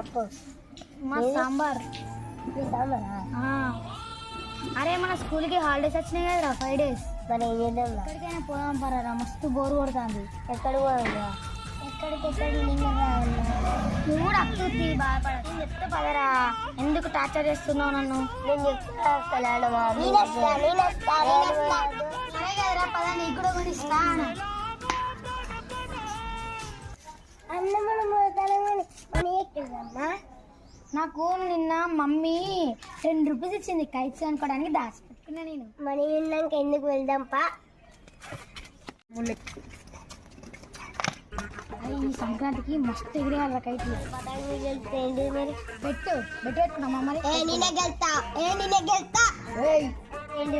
పప్పు మా సాంబార్. అరే మన స్కూల్కి హాలిడేస్ వచ్చినాయి కదరా ఫైవ్ డేస్ మరి? ఎక్కడికైనా పోదాం పరారా మస్తు బోర్ కొడుతుంది. ఎక్కడ పోదా ఎక్కడికి ఎక్కడికి నువ్వు కూడా అత్తుంది బాధపడదు చెప్తే పదరా. ఎందుకు టార్చర్ చేస్తున్నావు నన్ను? నేను చెప్తా అసలు ఆడవా సరే కదరా పద నీకు కూడా కొని ఇస్తా నాకు నిన్న మమ్మీ టెన్ రూపీస్ ఇచ్చింది కైట్స్ అనుకోవడానికి దాచిపెట్టుకున్నా నేను. మనీ ఉన్నాక ఎందుకు వెళ్దాం పా ఈ సంక్రాంతికి మస్తు ఎగిరేయాలి కైట్లు. పెట్టు పెట్టు పెట్టుకున్నామా మరి? ఏ నేనే గెలుతా ఏ నేనే గెలుతా ఏంటి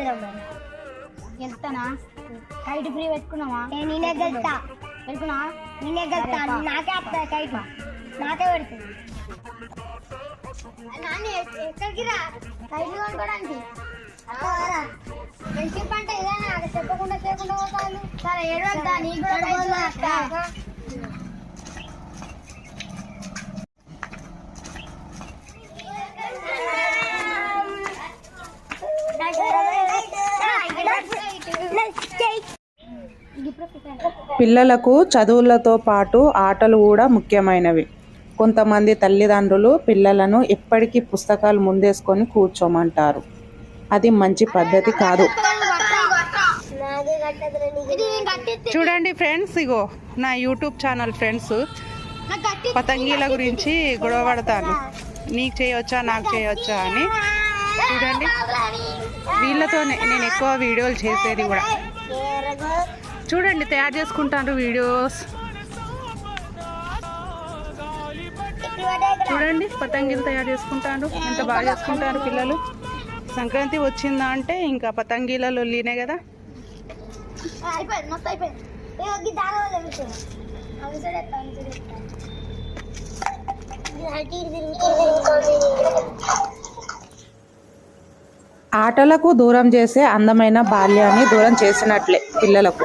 వెళ్తానా కైట్ ఫ్రీ పెట్టుకున్నావా? ఏ నేనే గెలుతా పెట్టుకున్నా నేనే గెలుతా. నాకే వస్తా కైట్. నాకే పెడుతుంది. నాన్న ఎక్కడికి రా? కైట్లు కొనుక్కోవడానికి ఫ్రెండ్షిప్ అంటే ఏదైనా చెప్పకుండా చేయకుండా పోతాను సరే ఏడు వెళ్తా నీకు కూడా కైట్లు కొనిస్తా. ఇప్పుడు పెట్టండి. పిల్లలకు చదువులతో పాటు ఆటలు కూడా ముఖ్యమైనవి. కొంతమంది తల్లిదండ్రులు పిల్లలను ఎప్పటికీ పుస్తకాలు ముందేసుకొని కూర్చోమంటారు. అది మంచి పద్ధతి కాదు. చూడండి ఫ్రెండ్స్ ఇగో నా యూట్యూబ్ ఛానల్ ఫ్రెండ్స్ పతంగీల గురించి గొడవ పడతాను నీకు చేయొచ్చా నాకు చేయొచ్చా అని. చూడండి. వీళ్ళతోనే నేను ఎక్కువ వీడియోలు చేసేది కూడా. చూడండి తయారు చేసుకుంటాను వీడియోస్. చూడండి పతంగిలు తయారు చేసుకుంటారు. ఎంత బాగా చేసుకుంటారు పిల్లలు. సంక్రాంతి వచ్చిందా అంటే ఇంకా పతంగిలలో లీనే కదా? ఆటలకు దూరం చేసే అందమైన బాల్యాన్ని దూరం చేసినట్లే పిల్లలకు.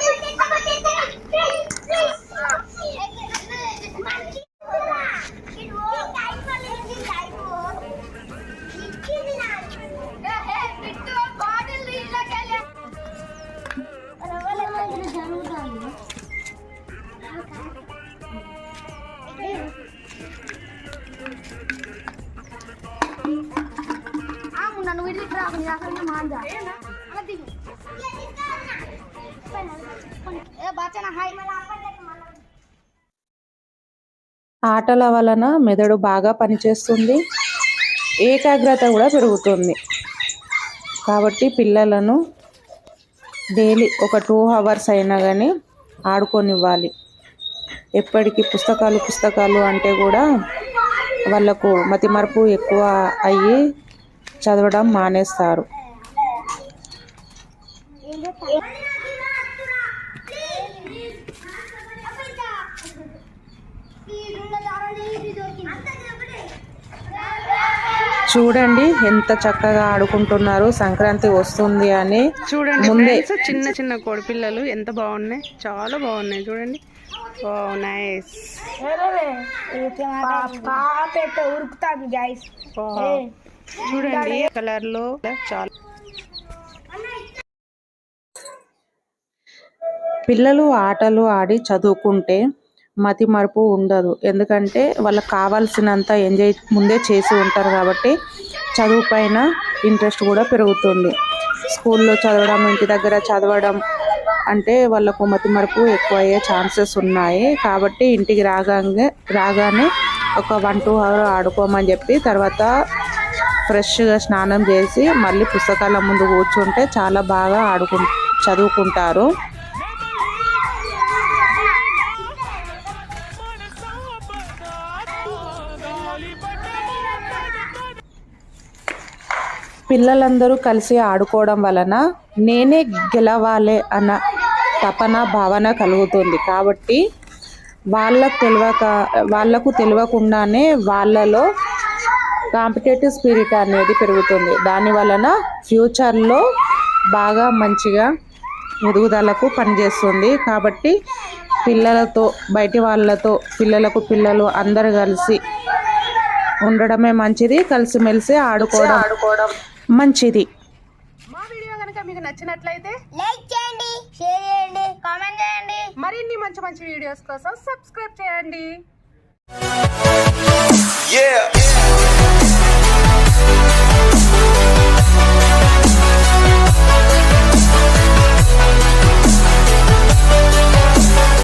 ఆటల వలన మెదడు బాగా పనిచేస్తుంది. ఏకాగ్రత కూడా పెరుగుతుంది. కాబట్టి పిల్లలను డైలీ ఒక టూ అవర్స్ అయినా కానీ ఆడుకొనివ్వాలి. ఎప్పటికీ పుస్తకాలు పుస్తకాలు అంటే కూడా వాళ్ళకు మతిమరుపు ఎక్కువ అయ్యి చదవడం మానేస్తారు. చూడండి ఎంత చక్కగా ఆడుకుంటున్నారు. సంక్రాంతి వస్తుంది అని. చూడండి ముందే చిన్న చిన్న కోడి పిల్లలు ఎంత బాగున్నాయి. చాలా బాగున్నాయి చూడండి. నైస్ ఉరుకుతాంది గైస్ చూడండి కలర్లో చాలా పిల్లలు ఆటలు ఆడి చదువుకుంటే మతి మరుపు ఉండదు. ఎందుకంటే వాళ్ళకి కావాల్సినంత ఎంజాయ్ ముందే చేసి ఉంటారు కాబట్టి చదువు పైన ఇంట్రెస్ట్ కూడా పెరుగుతుంది. స్కూల్లో చదవడం ఇంటి దగ్గర చదవడం అంటే వాళ్ళకు మతి మరుపు ఎక్కువ అయ్యే ఛాన్సెస్ ఉన్నాయి. కాబట్టి ఇంటికి రాగానే రాగానే ఒక వన్ టూ అవర్ ఆడుకోమని చెప్పి తర్వాత ఫ్రెష్గా స్నానం చేసి మళ్ళీ పుస్తకాల ముందు కూర్చుంటే చాలా బాగా ఆడుకు చదువుకుంటారు. పిల్లలందరూ కలిసి ఆడుకోవడం వలన నేనే గెలవాలి అన్న తపన భావన కలుగుతుంది. కాబట్టి వాళ్ళకు తెలియక వాళ్ళకు తెలియకుండానే వాళ్ళలో కాంపిటేటివ్ స్పిరిట్ అనేది పెరుగుతుంది. దాని వలన ఫ్యూచర్లో బాగా మంచిగా ఎదుగుదలకు పనిచేస్తుంది. కాబట్టి పిల్లలతో బయటి వాళ్ళతో పిల్లలకు పిల్లలు అందరు కలిసి ఉండడమే మంచిది. కలిసిమెలిసి ఆడుకోవడం ఆడుకోవడం మంచిది. మా వీడియో కనుక మీకు నచ్చినట్లయితే లైక్ చేయండి షేర్ చేయండి కామెంట్ చేయండి. మరిన్ని మంచి మంచి వీడియోస్ కోసం సబ్స్క్రైబ్ చేయండి. Yeah.